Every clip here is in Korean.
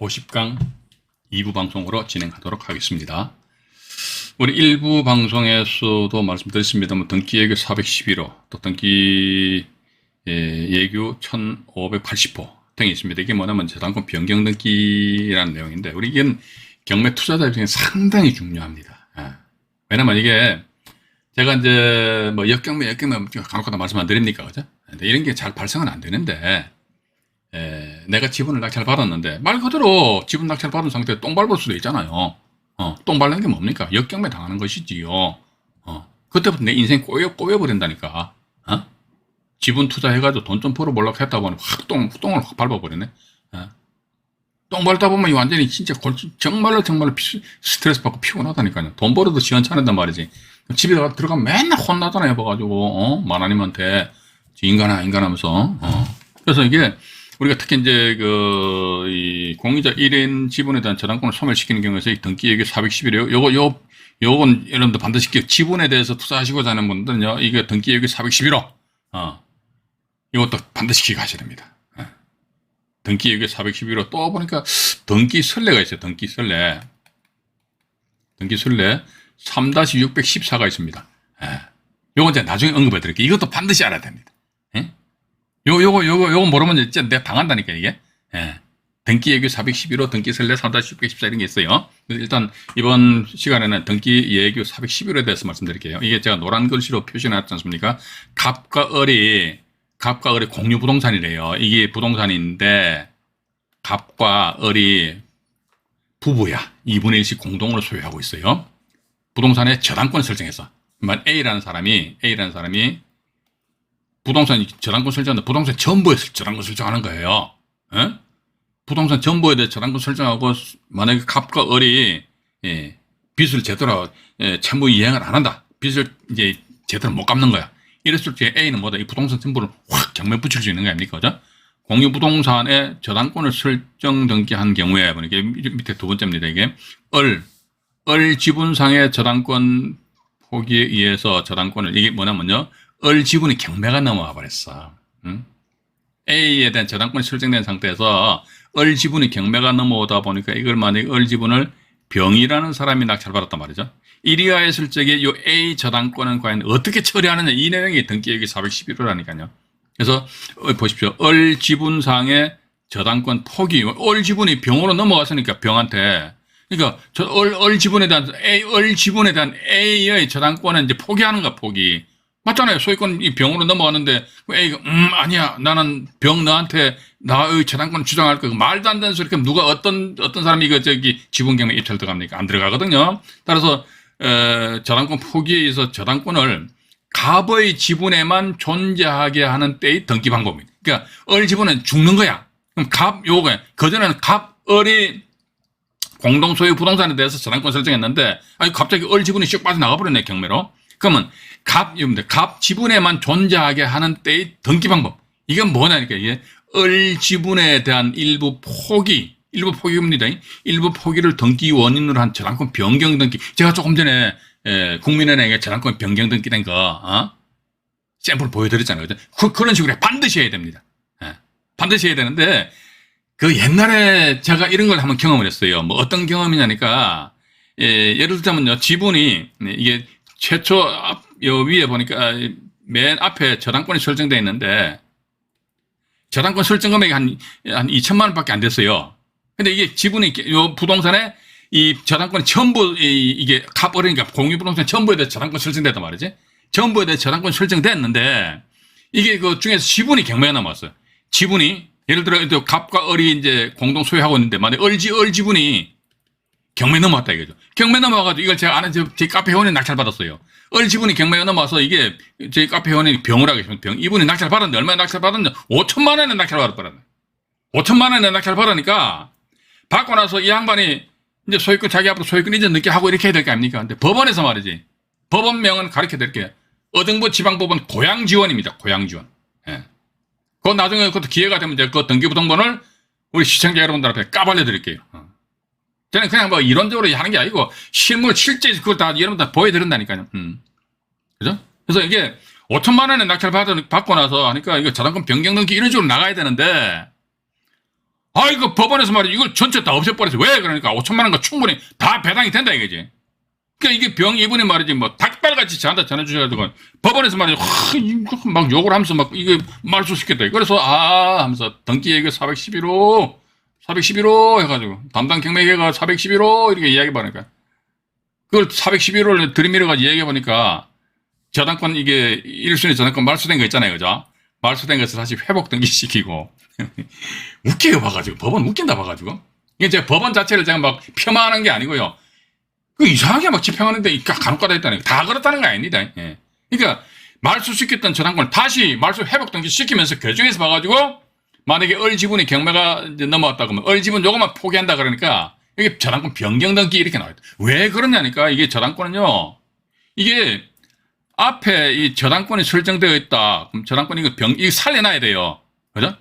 50강 2부 방송으로 진행하도록 하겠습니다. 우리 1부 방송에서도 말씀드렸습니다만 등기예규 411호 또 등기 예, 예규 1580호 등이 있습니다. 이게 뭐냐면 저당권 변경 등기라는 내용인데 우리 이게 경매 투자자 입장에 상당히 중요합니다. 예. 왜냐면 이게 제가 이제 뭐 역경매 역경매 간혹가다 말씀 안 드립니까 그죠? 근데 이런 게 잘 발생은 안 되는데 에, 내가 지분을 낙찰 받았는데 말 그대로 지분 낙찰 받은 상태에 똥 밟을 수도 있잖아요. 어, 똥 밟는 게 뭡니까? 역경매 당하는 것이지요. 어, 그때부터 내 인생 꼬여 꼬여 버린다니까. 어? 지분 투자해가지고 돈 좀 벌어보려고 했다 보니 확 똥, 똥을 확 밟아버리네. 어? 똥 밟다 보면 완전히 진짜 골, 정말로 정말로 피- 스트레스 받고 피곤하다니까요. 돈 벌어도 시원찮은단 말이지. 집에 가 들어가면 맨날 혼나잖아요. 봐가지고, 어? 마나님한테. 인간아, 인간하면서. 어. 그래서 이게 우리가 특히 이제 그, 이 공유자 1인 지분에 대한 저당권을 소멸시키는 경우에서 이 등기예규 411이요. 요거, 요, 요건 여러분들 반드시 기억, 지분에 대해서 투자하시고자 하는 분들은요, 이게 등기예규 411호. 어. 이것도 반드시 기억하셔야 됩니다. 예. 등기예규 411호 또 보니까 등기 설례가 있어요. 등기 설례. 등기 설례 3-614가 있습니다. 예. 요건 이제 나중에 언급해 드릴게요. 이것도 반드시 알아야 됩니다. 예? 요, 요거, 요거, 요거 모르면 진짜 내가 당한다니까, 이게. 예. 등기 예규 411호, 등기 설례 3-614 이런 게 있어요. 일단 이번 시간에는 등기 예규 411호에 대해서 말씀드릴게요. 이게 제가 노란 글씨로 표시해놨지 않습니까? 갑과 을이, 갑과 을이 공유 부동산이래요. 이게 부동산인데, 갑과 을이 부부야. 2분의 1씩 공동으로 소유하고 있어요. 부동산의 저당권 설정해서. 만 A라는 사람이, A라는 사람이 부동산 저당권 설정하는데 부동산 전부에 저당권 설정하는 거예요. 예? 부동산 전부에 대해 저당권 설정하고 만약에 갑과 을이 예, 빚을 제대로 예, 채무 이행을 안 한다. 빚을 이제 제대로 못 갚는 거야. 이랬을 때 A는 뭐다? 이 부동산 전부를 확 경매 붙일 수 있는 거 아닙니까? 그죠? 공유 부동산에 저당권을 설정 등기한 경우에 보니까 밑에 두 번째입니다. 이게 을, 을 지분상의 저당권 포기에 의해서 저당권을 이게 뭐냐면요. 을 지분이 경매가 넘어와 버렸어. 응? A에 대한 저당권이 설정된 상태에서 을 지분이 경매가 넘어오다 보니까 이걸 만약에 을 지분을 병이라는 사람이 낙찰 받았단 말이죠. 이리하였을 적에 이 A 저당권은 과연 어떻게 처리하느냐 이 내용이 등기예기 411호라니까요. 그래서 어, 보십시오. 을 지분상의 저당권 포기, 을 지분이 병으로 넘어갔으니까 병한테 그러니까 저 을, 을 지분에 대한 A, 을 지분에 대한 A의 저당권은 이제 포기하는 거 포기. 맞잖아요. 소유권 이 병으로 넘어가는데 그 A가 음 아니야 나는 병 너한테 나의 저당권 주장할 거 말도 안 되는 소리 그럼 누가 어떤 어떤 사람이 그 저기 지분 경매 입찰 들어갑니까? 안 들어가거든요. 따라서 어, 저당권 포기에 의해서 저당권을 갑의 지분에만 존재하게 하는 때의 등기 방법입니다. 그러니까 을 지분은 죽는 거야. 그럼 갑 요거 그전에는 갑 을이 공동 소유 부동산에 대해서 저당권 설정했는데 아니 갑자기 을 지분이 슉 빠져나가 버렸네 경매로. 그러면 갑 여러분들 갑 지분에만 존재하게 하는 때의 등기 방법. 이건 뭐냐니까 이게 을 지분에 대한 일부 포기 일부 포기입니다. 일부 포기를 등기 원인으로 한 저당권 변경 등기. 제가 조금 전에 에, 국민은행에 저당권 변경 등기된 거 어? 샘플 보여드렸잖아요. 그, 그런 식으로 반드시 해야 됩니다. 예. 반드시 해야 되는데 그 옛날에 제가 이런 걸 한번 경험을 했어요. 뭐 어떤 경험이냐니까 예, 예를 들자면요 지분이 네, 이게 최초 앞, 요 위에 보니까 맨 앞에 저당권이 설정되어 있는데 저당권 설정 금액이 한, 한 2천만 원밖에 안 됐어요. 근데 이게 지분이 요 부동산에 이 저당권이 전부 이, 이게 값어리니까 공유 부동산 전부에 대해 저당권 설정됐단 말이지. 전부에 대해 저당권 설정됐는데 이게 그 중에서 지분이 경매가 남았어요. 지분이 예를 들어 또 갑과 을이 이제 공동 소유하고 있는데 만약 을지 을 지분이 경매 넘어왔다 이거죠. 경매 넘어와가지고 이걸 제가 아는 제, 제 카페 회원이 낙찰 받았어요. 을 지분이 경매가 넘어와서 이게 제 카페 회원이 병을 있습니다. 병. 이분이 낙찰 받았는데 얼마나 낙찰 받았냐? 5천만 원에 낙찰 받았더라네. 5천만 원에 낙찰 받으니까 받고 나서 이 양반이 이제 소유권 자기 앞으로 소유권 이전 늦게 하고 이렇게 해야 될 거 아닙니까? 근데 법원에서 말이지. 법원명은 가르쳐 드릴게요. 어등부 지방법원 고양 지원입니다. 고양 지원. 예. 그 나중에 그것도 기회가 되면 이제 그 등기부등본을 우리 시청자 여러분들 앞에 까발려 드릴게요. 어. 저는 그냥 뭐 이론적으로 하는 게 아니고 실물 실제 그걸 다 여러분들 보여드린다니까요. 음. 그죠? 그래서 이게 5천만 원에 낙찰 받, 받고 나서 하니까 이거 저당권 변경 등기 이런 식으로 나가야 되는데 아, 이거 법원에서 말이야. 이걸 전체 다 없애버려서 왜 그러니까 5천만 원가 충분히 다 배당이 된다 이거지. 그러니까 이게 병 이분이 말이지 뭐 닭발같이 저한테 전해주셔가지고 법원에서 말이지 막 욕을 하면서 막 이게 말소시켰다. 그래서 아 하면서 등기 얘기 411호 411호 해가지고 담당 경매계가 411호 이렇게 이야기 보니까 그걸 411호를 들이밀어가지고 이야기해 보니까 저당권 이게 1순위 저당권 말소된 거 있잖아요, 그죠? 말소된 것을 다시 회복 등기시키고 웃겨요 봐가지고 법원 웃긴다 봐가지고 이게 제가 법원 자체를 제가 막 폄하하는 게 아니고요. 그 이상하게 막 집행하는데 이 간혹가다 있다는 거. 다 그렇다는 거 아닙니다. 예. 그러니까 말소시켰던 저당권을 다시 말소 회복 등기 시키면서 규정에서 봐가지고 만약에 얼 지분이 경매가 넘어왔다 그러면 얼 지분 요것만 포기한다 그러니까 이게 저당권 변경 등기 이렇게 나와요. 왜 그러냐니까 이게 저당권은요. 이게 앞에 이 저당권이 설정되어 있다. 그럼 저당권 이거 병, 이거 살려놔야 돼요. 그죠?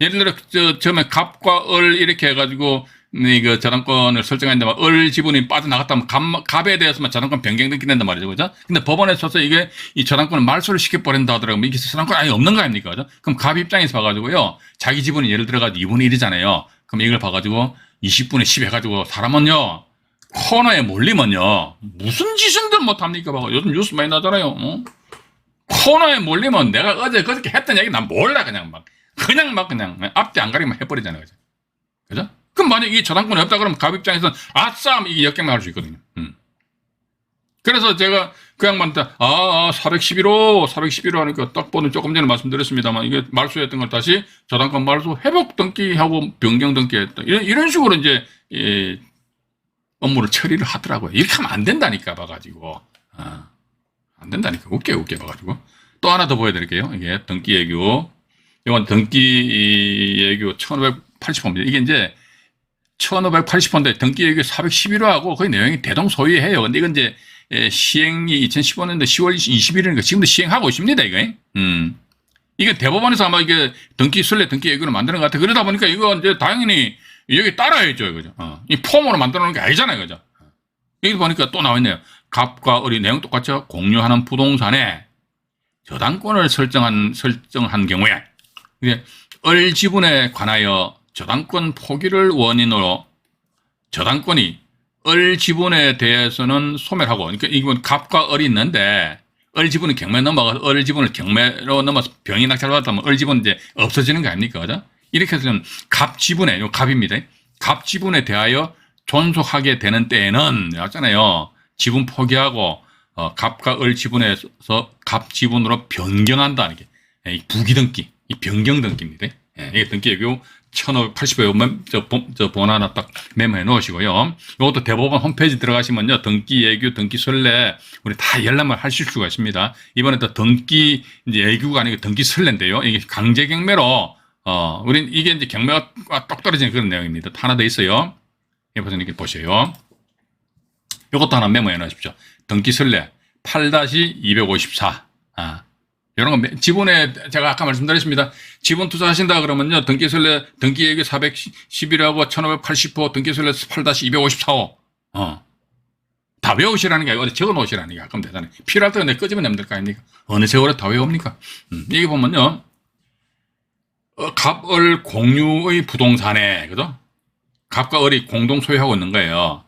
예를 들어, 저, 처음에 갑과 얼 이렇게 해가지고, 이거 저당권을 설정했는데, 막얼 지분이 빠져나갔다면 갑, 갑에 대해서만 저당권 변경 등기된단 말이죠. 그죠? 근데 법원에 서서 이게 이 저당권을 말소를 시켜버린다 하더라고요. 이게 저당권 아예 없는 거 아닙니까? 그죠? 그럼 갑 입장에서 봐가지고요. 자기 지분이 예를 들어가지고 2분의 1이잖아요. 그럼 이걸 봐가지고 20분의 10 해가지고 사람은요. 코너에 몰리면요. 무슨 짓을 못합니까? 봐. 요즘 뉴스 많이 나잖아요. 어? 코너에 몰리면 내가 어제 그렇게 했던 얘기 난 몰라 그냥 막 그냥 막 그냥 앞뒤 안 가리면 해버리잖아요. 그죠? 그죠? 그럼 만약 이 저당권이 없다 그러면 갑 입장에서는 아싸 이게 역경만 할수 있거든요. 음. 그래서 제가 그 양반한테 아, 아 411호 411호 하니까 딱 보는 조금 전에 말씀드렸습니다만 이게 말소했던 걸 다시 저당권 말소 회복 등기하고 변경 등기했다 이런 이런 식으로 이제 이 업무를 처리를 하더라고요. 이렇게 하면 안 된다니까 봐가지고 아, 안 된다니까 웃겨 웃겨 봐가지고 또 하나 더 보여드릴게요. 이게 등기 예규 이건 등기 예규 1580호입니다. 이게 이제 1580호인데 등기 예규 411호하고 거의 내용이 대동소이해요. 근데 이건 이제 예, 시행이 2015년도 10월 21일이니까 지금도 시행하고 있습니다. 이거. 음. 이게 대법원에서 아마 이게 등기 설례 등기 예규를 만드는 것 같아. 그러다 보니까 이거 이제 당연히 여기 따라야죠, 그죠? 어. 이 폼으로 만들어 놓은 게 아니잖아요, 그죠? 여기 보니까 또 나와 있네요. 갑과 을이 내용 똑같죠? 공유하는 부동산에 저당권을 설정한, 설정한 경우에, 이게 을 지분에 관하여 저당권 포기를 원인으로 저당권이 을 지분에 대해서는 소멸하고, 그러니까 이건 갑과 을이 있는데, 을 지분이 경매 넘어가서 을 지분을 경매로 넘어서 병이 낙찰받았다면 을 지분은 이제 없어지는 거 아닙니까? 그죠? 이렇게 해서는 갑 지분에, 요 갑입니다. 갑 지분에 대하여 존속하게 되는 때에는, 나왔잖아요. 지분 포기하고, 어, 갑과 을 지분에서 갑 지분으로 변경한다는 게, 부기등기, 이 변경 등기입니다. 예, 이게 등기 예규 1580에 저, 본- 저번 하나 딱 메모해 놓으시고요. 이것도 대법원 홈페이지 들어가시면요. 등기 예규, 등기 설례, 우리 다 열람을 하실 수가 있습니다. 이번에 또 등기 예규가 아니고 등기 설례인데요. 이게 강제 경매로 어, 우린 이게 이제 경매가 똑 떨어지는 그런 내용입니다. 하나 더 있어요. 여기서 이렇게 보세요. 이것도 하나 메모해 놓으십시오. 등기 설례 8-254. 아, 이런 거 매- 지분에 제가 아까 말씀드렸습니다. 지분 투자하신다 그러면요. 등기 설례 등기 예규 411하고 1580호 등기 설례 8-254호. 어. 다 외우시라는 게 아니고 어디 적어 놓으시라는 게 가끔 되잖아요. 필요할 때내 끄집어 내면 될 거 아닙니까? 어느 세월에 다 외웁니까? 음, 여기 보면요. 어, 갑을 공유의 부동산에, 그죠? 갑과 을이 공동 소유하고 있는 거예요.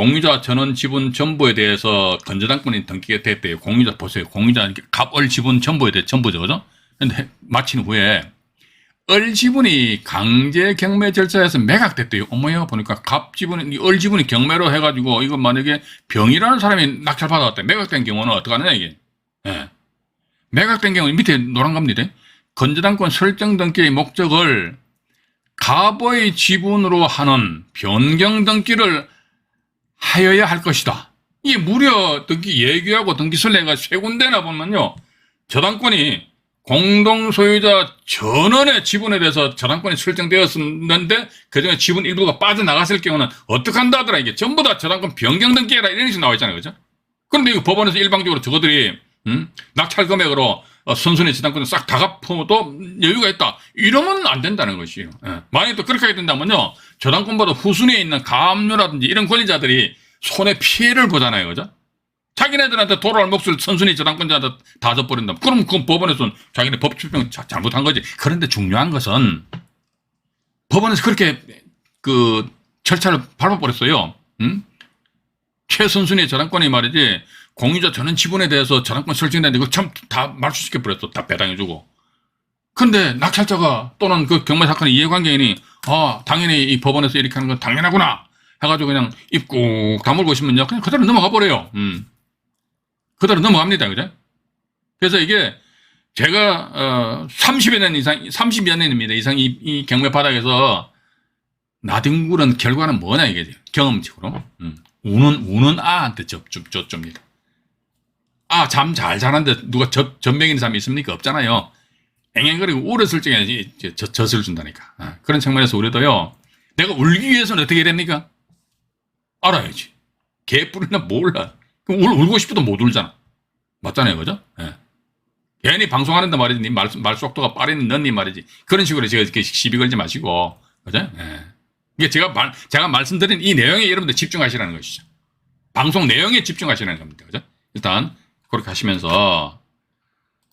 공유자 전원 지분 전부에 대해서 건저당권이 등기가 됐대요. 공유자 보세요. 공유자 갑을 지분 전부에 대해 전부죠, 그죠? 근데 마친 후에 을 지분이 강제 경매 절차에서 매각됐대요. 어머야 보니까 갑 지분이 을 지분이 경매로 해가지고 이거 만약에 병이라는 사람이 낙찰 받아왔다. 매각된 경우는 어떡하느냐 이게. 예. 매각된 경우 밑에 노란 겁니다. 건저당권 설정 등기의 목적을 갑의 지분으로 하는 변경 등기를 하여야 할 것이다. 이게 무려 등기 예규하고 등기 설례가 세 군데나 보면요. 저당권이 공동 소유자 전원의 지분에 대해서 저당권이 설정되었는데 그중에 지분 일부가 빠져나갔을 경우는 어떻게 한다 하더라 이게 전부 다 저당권 변경 등기해라 이런 식으로 나와 있잖아요. 그죠? 그런데 이거 법원에서 일방적으로 저거들이 음? 낙찰 금액으로 어, 선순위 저당권을 싹 다 갚아도 여유가 있다. 이러면 안 된다는 것이에요. 예. 만약에 또 그렇게 하게 된다면요. 저당권보다 후순위에 있는 가압류라든지 이런 권리자들이 손해 피해를 보잖아요. 그죠? 자기네들한테 돌아올 몫을 선순위 저당권자한테 다 져버린다. 그럼 그건 법원에서는 자기네 법 집행 자- 잘못한 거지. 그런데 중요한 것은 법원에서 그렇게 그 절차를 밟아버렸어요. 응? 최선순위의 저당권이 말이지 공유자 전원 지분에 대해서 저당권 설정되는데 이거 참다 말수시켜 버렸어. 다 배당해주고. 근데 낙찰자가 또는 그 경매 사건의 이해관계인이 아 당연히 이 법원에서 이렇게 하는 건 당연하구나 해가지고 그냥 입꾹 다물고 있으면요 그냥 그대로 넘어가 버려요. 음. 그대로 넘어갑니다, 그죠? 그래서 이게 제가 어 30여 년 이상 30여 년입니다 이상 이, 이 경매 바닥에서 나뒹구는 결과는 뭐냐 이게 경험적으로 음. 우는 우는 아한테 접점 줬줍니다. 아 잠 잘 자는데 누가 젖 전병인 사람이 있습니까? 없잖아요. 앵앵거리고 울었을 적에 젖- 젖을 준다니까. 아, 그런 측면에서 우리도요. 내가 울기 위해서는 어떻게 해야 됩니까? 알아야지. 개뿔이나 몰라. 울, 울고 싶어도 못 울잖아. 맞잖아요, 그죠? 예. 괜히 방송하는데 말이지, 니 말, 말 속도가 빠른 넌니 말이지. 그런 식으로 제가 이렇게 시비 걸지 마시고, 그죠? 예. 이게 제가 말, 제가 말씀드린 이 내용에 여러분들 집중하시라는 것이죠. 방송 내용에 집중하시라는 겁니다. 그죠? 일단, 그렇게 하시면서,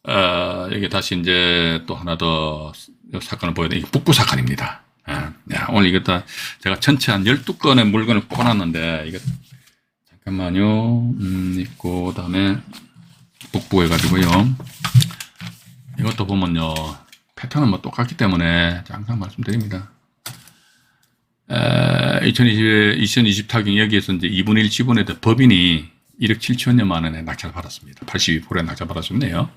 어, 여기 다시 이제 또 하나 더 사건을 보여드리는 북부 사건입니다. 예. 야, 오늘 이거 다 제가 전체 한 12건의 물건을 뽑아놨는데, 이거, 잠깐만요. 음, 있고, 그 다음에 북부 해가지고요. 이것도 보면요. 패턴은 뭐 똑같기 때문에 항상 말씀드립니다. 에, 2020, 2020 타경 여기에서 이제 2분의 1 지분에 대해 법인이 1억 7천여만 원에 낙찰 받았습니다. 82%에 낙찰 받았었네요.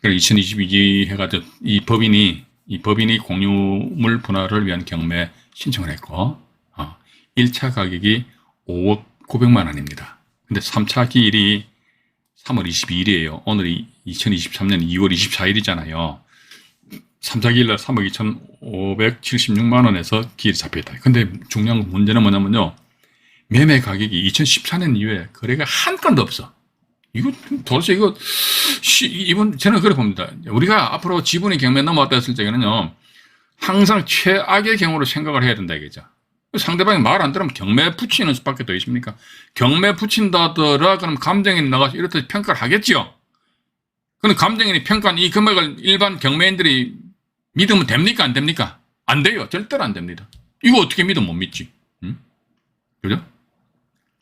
그리고 2022 해가지고 이 법인이 이 법인이 공유물 분할을 위한 경매 신청을 했고 어, 1차 가격이 5억 900만 원입니다. 근데 3차 기일이 3월 22일이에요. 오늘이 2023년 2월 24일이잖아요. 3차 기일날 3억 2,576만 원에서 기일이 잡혀있다. 근데 중요한 문제는 뭐냐면요. 매매 가격이 2014년 이후에 거래가 한 건도 없어. 이거 도대체 이거 시- 이번 저는 그래 봅니다. 우리가 앞으로 지분이 경매 넘어왔다 했을 적에는요. 항상 최악의 경우로 생각을 해야 된다 이거죠. 상대방이 말 안 들으면 경매 붙이는 수밖에 더 있습니까? 경매 붙인다더라 그럼 감정인이 나가서 이렇듯 평가를 하겠지요. 그럼 감정인이 평가한 이 금액을 일반 경매인들이 믿으면 됩니까 안 됩니까? 안 돼요. 절대로 안 됩니다. 이거 어떻게 믿으면 못 믿지? 응? 그죠?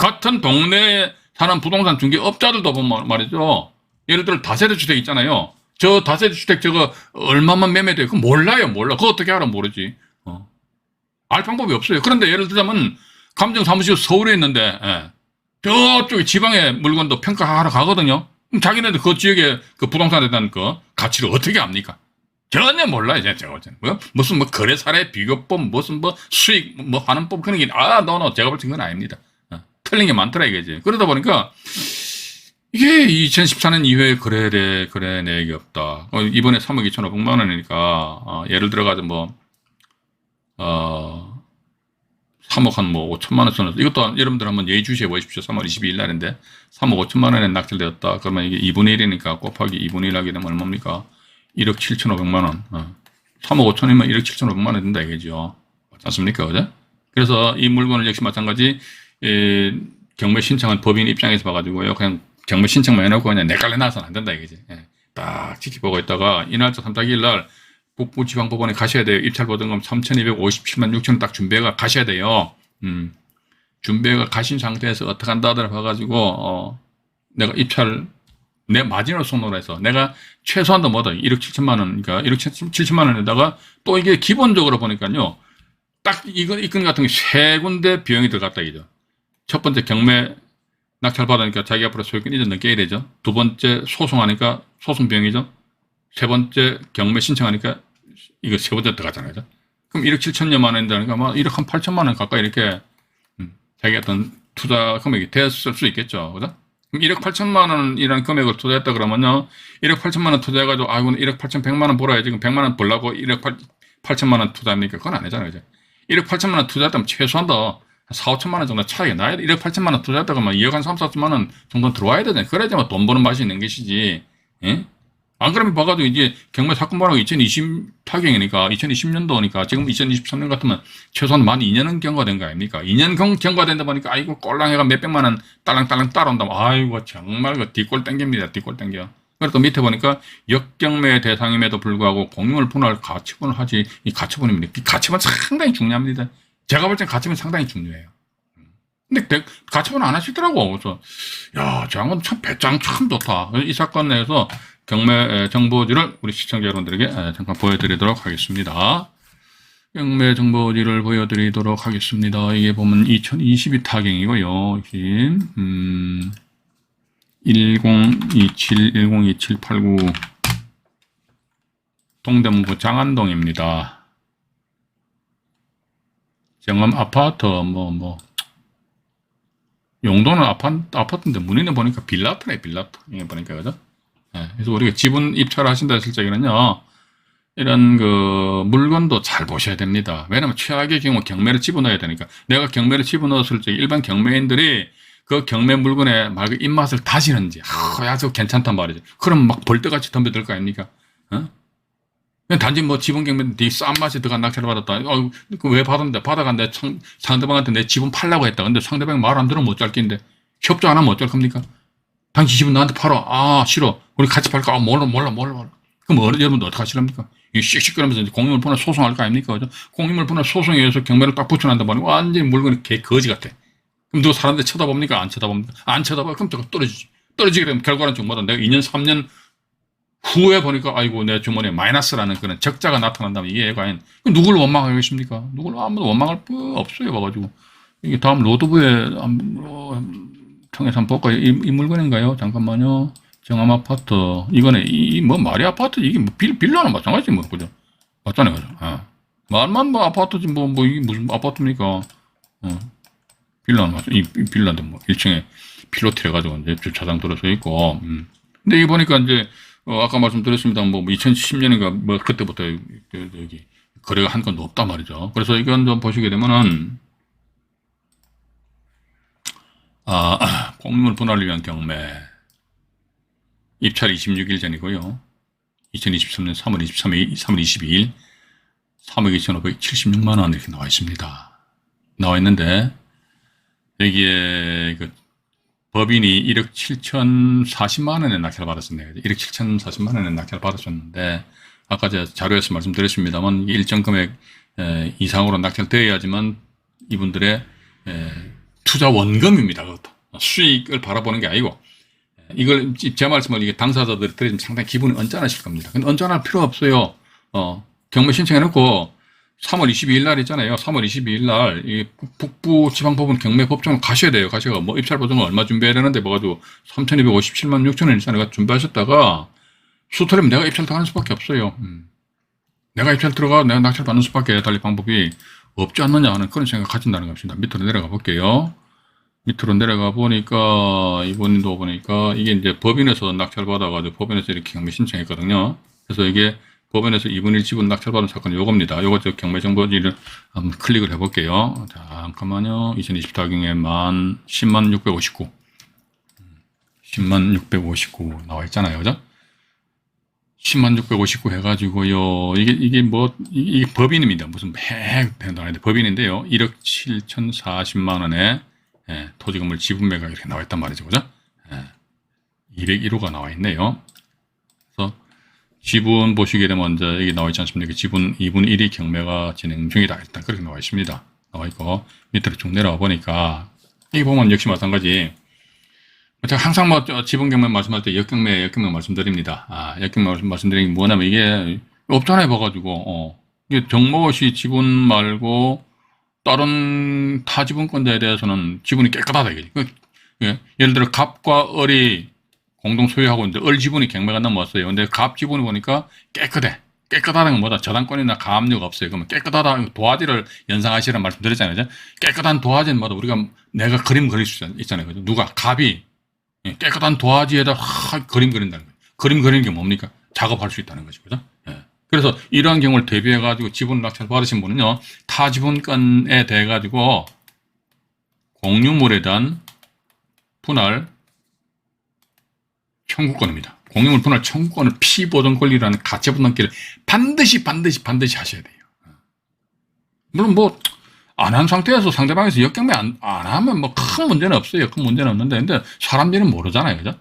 같은 동네에 사는 부동산 중개업자들도 보면 말이죠. 예를 들어 다세대 주택 있잖아요. 저 다세대 주택 저거 얼마만 매매돼요? 그거 몰라요, 몰라. 그거 어떻게 알아, 모르지. 어. 알 방법이 없어요. 그런데 예를 들자면 감정사무실 서울에 있는데 예. 저쪽에 지방의 물건도 평가하러 가거든요. 그럼 자기네들 그 지역의 그 부동산에 대한 그 가치를 어떻게 압니까? 전혀 몰라요, 제가 때는. 뭐, 무슨 뭐 거래 사례 비교법, 무슨 뭐 수익 뭐 하는 법 그런 게 아, 너너 제가 볼때 그건 아닙니다. 어. 틀린 게 많더라 이거지. 그러다 보니까 이게 2014년 이후에 거래대 거래 내역이 없다. 어, 이번에 3억 2,500만 원이니까 어, 예를 들어가지고 뭐 어, 3억 한 뭐 5천만 원 선에서 이것도 여러분들 한번 예의주시해 보십시오. 3월 22일 날인데 3억 5천만 원에 낙찰되었다. 그러면 이게 2분의 1이니까 곱하기 2분의 1 하게 되면 얼마입니까? 1억 7,500만 원. 어. 3억 5천이면 1억 7,500만 원 된다 이거죠. 맞지 않습니까? 그죠? 그래서 이 물건을 역시 마찬가지 에, 경매 신청한 법인 입장에서 봐가지고요. 그냥 경매 신청만 해놓고 그냥 내깔래 나서는 안 된다 이거지. 예. 딱 지켜보고 있다가 이날짜 3차 기일 날 북부지방법원에 가셔야 돼요. 입찰 보증금 3,257만 6천 원 딱 준비해가 가셔야 돼요. 음. 준비해가 가신 상태에서 어떻게 한다더라 봐가지고 어, 내가 입찰 내 마지노 손으로 해서 내가 최소한도 뭐다 1억 7천만 원, 그러니까 1억 7천만 원에다가 또 이게 기본적으로 보니까요. 딱 이거 이건 같은 게 세 군데 비용이 들어갔다 이죠. 첫 번째 경매 낙찰 받으니까 자기 앞으로 소유권 이전 넘겨야 되죠. 두 번째 소송하니까 소송 비용이죠. 세 번째 경매 신청하니까 이거 세 번째 들어가잖아요. 그죠? 그럼 1억 7천여만 원이니까 뭐 1억 한 8천만 원 가까이 이렇게 음, 자기 어떤 투자 금액이 됐을 수 있겠죠. 그죠? 그럼 1억 8천만 원이라는 금액을 투자했다 그러면요. 1억 8천만 원 투자해가지고 아이고 1억 8천 100만 원 벌어야 지금 100만 원 벌라고 1억 8, 8천만 원 투자합니까? 그건 아니잖아요. 그죠? 1억 8천만 원 투자했다면 최소한도 4, 5천만 원 정도 차이가 나야 돼. 1억 8천만 원 투자했다가 막 2억 한 3, 4천만 원 정도 들어와야 되잖아요. 그래야지만 돈 버는 맛이 있는 것이지. 예? 안 그러면 봐가지고 이제 경매 사건 번호가 2020 타경이니까 2020년도니까 지금 2023년 같으면 최소한 만 2년은 경과된 거 아닙니까? 2년 경, 경과된다 보니까 아이고 꼴랑해가 몇백만 원 딸랑딸랑 따라온다. 아이고 정말 그 뒷골 땡깁니다. 뒷골 땡겨. 그리고 또 밑에 보니까 역경매 대상임에도 불구하고 공유물 분할 가처분을 하지 이 가처분입니다. 이 가처분 상당히 중요합니다. 제가 볼 땐 가처분 상당히 중요해요. 근데 대- 가처분 안 하시더라고. 그래서 야, 장은 참 배짱 참 좋다. 이 사건 내에서 경매 에, 정보지를 우리 시청자 여러분들에게 에, 잠깐 보여드리도록 하겠습니다. 경매 정보지를 보여드리도록 하겠습니다. 이게 보면 2022 타경이고요. 음, 1027 102789 동대문구 장안동입니다. 정음 아파트 뭐뭐 용도는 아파, 아파트인데 문의는 보니까 빌라트네 빌라트 이게 보니까 그죠? 예, 그래서 우리가 지분 입찰 하신다 했을 적에는요 이런 그 물건도 잘 보셔야 됩니다. 왜냐면 최악의 경우 경매를 집어넣어야 되니까 내가 경매를 집어넣었을 때 일반 경매인들이 그 경매 물건에 말그 입맛을 다시는지 아, 야, 저거 괜찮단 말이죠. 그럼 막 벌떼같이 덤벼들 거 아닙니까? 어? 단지 뭐 지분 경매 되게 싼 맛에 들어간 낙찰을 받았다. 어, 그왜 받았는데 받아간데 상, 상대방한테 내 지분 팔라고 했다. 근데 상대방이 말안 들으면 어쩔 낀데 협조 안 하면 어쩔 겁니까? 당신 지분 나한테 팔아. 아 싫어. 우리 같이 팔까? 아 몰라 몰라 몰라 몰라. 그럼 어른 여러분들 어떻게 하시랍니까? 이 씩씩거리면서 공유물 분할 소송할 거 아닙니까? 그죠? 공유물 분할 소송에 의해서 경매를 딱 붙여난단 말이야. 완전히 물건이 개 거지 같아. 그럼 누가 사람들 쳐다봅니까? 안 쳐다봅니까? 안 쳐다봐. 그럼 저거 떨어지지. 떨어지게 되면 결과는 정마다 내가 2년, 3년 후에 보니까 아이고 내 주머니에 마이너스라는 그런 적자가 나타난다면 이게 과연 누굴 원망하겠습니까? 누굴 아무도 원망할 거 없어요. 봐가지고 이게 다음 로드부에 한- 어, 통해서 한번 볼까요? 이, 이 물건인가요? 잠깐만요. 정암 아파트 이거네 이뭐 말이 아파트 이게 뭐 빌, 빌라는 마찬가지지 뭐 그죠? 맞잖아요, 그죠? 아. 말만 뭐 아파트지 뭐뭐 이게 무슨 아파트입니까? 어. 빌라는 맞죠? 이, 이 빌라인데 뭐 1층에 필로티 해가지고 이제 주차장 들어서 있고. 음. 근데 이게 보니까 이제 어, 아까 말씀드렸습니다. 뭐 2010년인가 뭐 그때부터 여기, 여기 거래가 한 건도 없단 말이죠. 그래서 이건 좀 보시게 되면은 아, 공물 분할을 위한 경매 입찰 26일 전이고요. 2023년 3월 23일, 3월 22일 3억 2,576만 원 이렇게 나와 있습니다. 나와 있는데 여기에 그 법인이 1억 7,040만 원의 낙찰을 받았었네요. 1억 7,040만 원의 낙찰을 받았었는데 아까 제가 자료에서 말씀드렸습니다만 일정 금액 에, 이상으로 낙찰되어야지만 이분들의 에, 투자 원금입니다. 그것도 수익을 바라보는 게 아니고 이걸 제 말씀을 이게 당사자들이 들으면 상당히 기분이 언짢으실 겁니다. 근데 언짢을 필요 없어요. 어, 경매 신청해놓고 3월 22일 날 있잖아요. 3월 22일 날, 이 북- 북부 지방법원 경매 법정을 가셔야 돼요. 가셔가 뭐 입찰 보증을 얼마 준비해야 되는데 뭐가지고 3,257만 6천 원 있잖아요. 준비하셨다가 수토리면 내가 입찰 들어가는 수밖에 없어요. 음. 내가 입찰 들어가 내가 낙찰 받는 수밖에 달리 방법이 없지 않느냐 하는 그런 생각 가진다는 겁니다. 밑으로 내려가 볼게요. 밑으로 내려가 보니까 이번도 보니까 이게 이제 법인에서 낙찰 받아가지고 법인에서 이렇게 경매 신청했거든요. 그래서 이게 법원에서 2분 1 지분 낙찰받은 사건이 요겁니다. 요거 저 경매정보지를 한번 클릭을 해볼게요. 잠깐만요. 2024경에 만 10만 659. 10만 659 나와 있잖아요. 그죠? 10만 659 해가지고요. 이게, 이게 뭐, 이- 이게 법인입니다. 무슨 핵 된다 하는데 법인인데요. 1억 7,040만 원에 예, 토지 건물 지분 매각 이렇게 나와 있단 말이죠. 그죠? 예, 201호가 나와 있네요. 지분 보시게 되면 이제 여기 나와 있지 않습니까? 지분 2분 1이 경매가 진행 중이다. 일단 그렇게 나와 있습니다. 나와 있고 밑으로 쭉 내려와 보니까 여기 보면 역시 마찬가지. 제가 항상 뭐저 지분 경매 말씀할 때 역경매 역경매 말씀드립니다. 아 역경매 말씀 말씀드리는 게 뭐냐면 이게 없잖아요. 봐가지고 어 이게 정모시 지분 말고 다른 타 지분권자에 대해서는 지분이 깨끗하다 이게. 그, 예, 예를 들어 갑과 을이 공동 소유하고 있는데 을 지분이 경매가 넘어왔어요. 근데 갑 지분이 보니까 깨끗해. 깨끗하다는 건 뭐다? 저당권이나 가압류가 없어요. 그러면 깨끗하다, 도화지를 연상하시라는 말씀 드렸잖아요. 그죠? 깨끗한 도화지는 뭐다? 우리가 내가 그림 그릴 수 있잖아요. 그죠? 누가? 갑이 예, 깨끗한 도화지에다 확 그림 그린다는 거예요. 그림 그리는 게 뭡니까? 작업할 수 있다는 거죠. 그죠? 예. 그래서 이러한 경우를 대비해가지고 지분 낙찰 받으신 분은요, 타 지분권에 대해가지고 공유물에 대한 분할 청구권입니다. 공유물 분할 청구권을 피보존 권리라는 가치 분담기를 반드시 반드시 반드시 하셔야 돼요. 물론 뭐 안 한 상태에서 상대방에서 역경매 안, 안 하면 뭐 큰 문제는 없어요. 큰 문제는 없는데 근데 사람들은 모르잖아요. 그죠?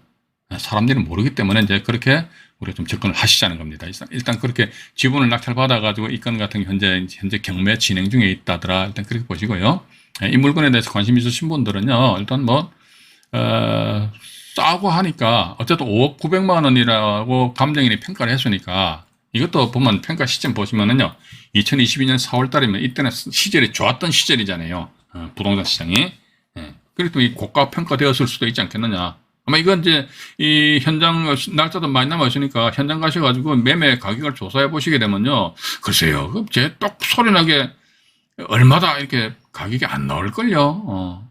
사람들이 모르기 때문에 이제 그렇게 우리가 좀 접근을 하시자는 겁니다. 일단, 그렇게 지분을 낙찰받아가지고 이 건 같은 게 현재, 현재 경매 진행 중에 있다더라. 일단 그렇게 보시고요. 예, 이 물건에 대해서 관심 있으신 분들은요, 일단 뭐, 어, 싸고 하니까 어쨌든 5억 900만 원이라고 감정인이 평가를 했으니까 이것도 보면 평가 시점 보시면은요, 2022년 4월 달이면 이때는 시절이 좋았던 시절이잖아요. 어, 부동산 시장이. 예. 또이 고가 평가되었을 수도 있지 않겠느냐. 아마 이건 이제 이 현장 날짜도 많이 남아 있으니까 현장 가셔가지고 매매 가격을 조사해 보시게 되면요. 글쎄요. 제똑 소리나게 얼마다 이렇게 가격이 안 나올걸요. 어.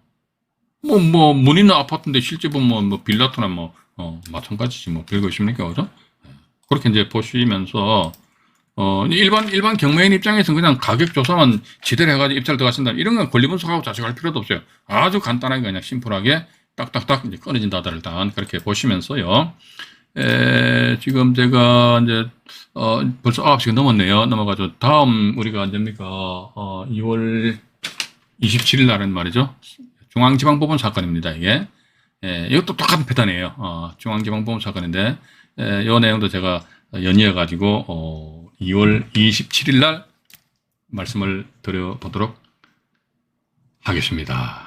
뭐, 뭐, 문 있는 아파트인데 실제 보면 뭐 빌라토나 뭐, 어, 마찬가지지 뭐 별거 있습니까? 그죠? 예. 그렇게 이제 보시면서 어, 일반, 일반 경매인 입장에서는 그냥 가격 조사만 제대로 해가지고 입찰 들어가신다. 이런 건 권리 분석하고 자식할 필요도 없어요. 아주 간단하게 그냥 심플하게 딱딱딱 이제 끊어진 다들 일단 그렇게 보시면서요. 에, 지금 제가 이제, 어, 벌써 9시가 넘었네요. 넘어가죠. 다음 우리가 언제입니까? 어, 2월 27일 날은 말이죠. 중앙지방법원 사건입니다, 이게. 예, 이것도 똑같은 패턴이에요. 어, 중앙지방법원 사건인데, 에, 이 내용도 제가 연이어 가지고, 어, 2월 27일 날 말씀을 드려보도록 하겠습니다.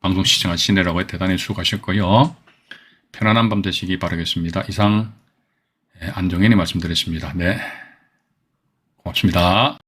방송 시청하시느라고 대단히 수고하셨고요. 편안한 밤 되시기 바라겠습니다. 이상 예, 안정현이 말씀드렸습니다. 네. 고맙습니다.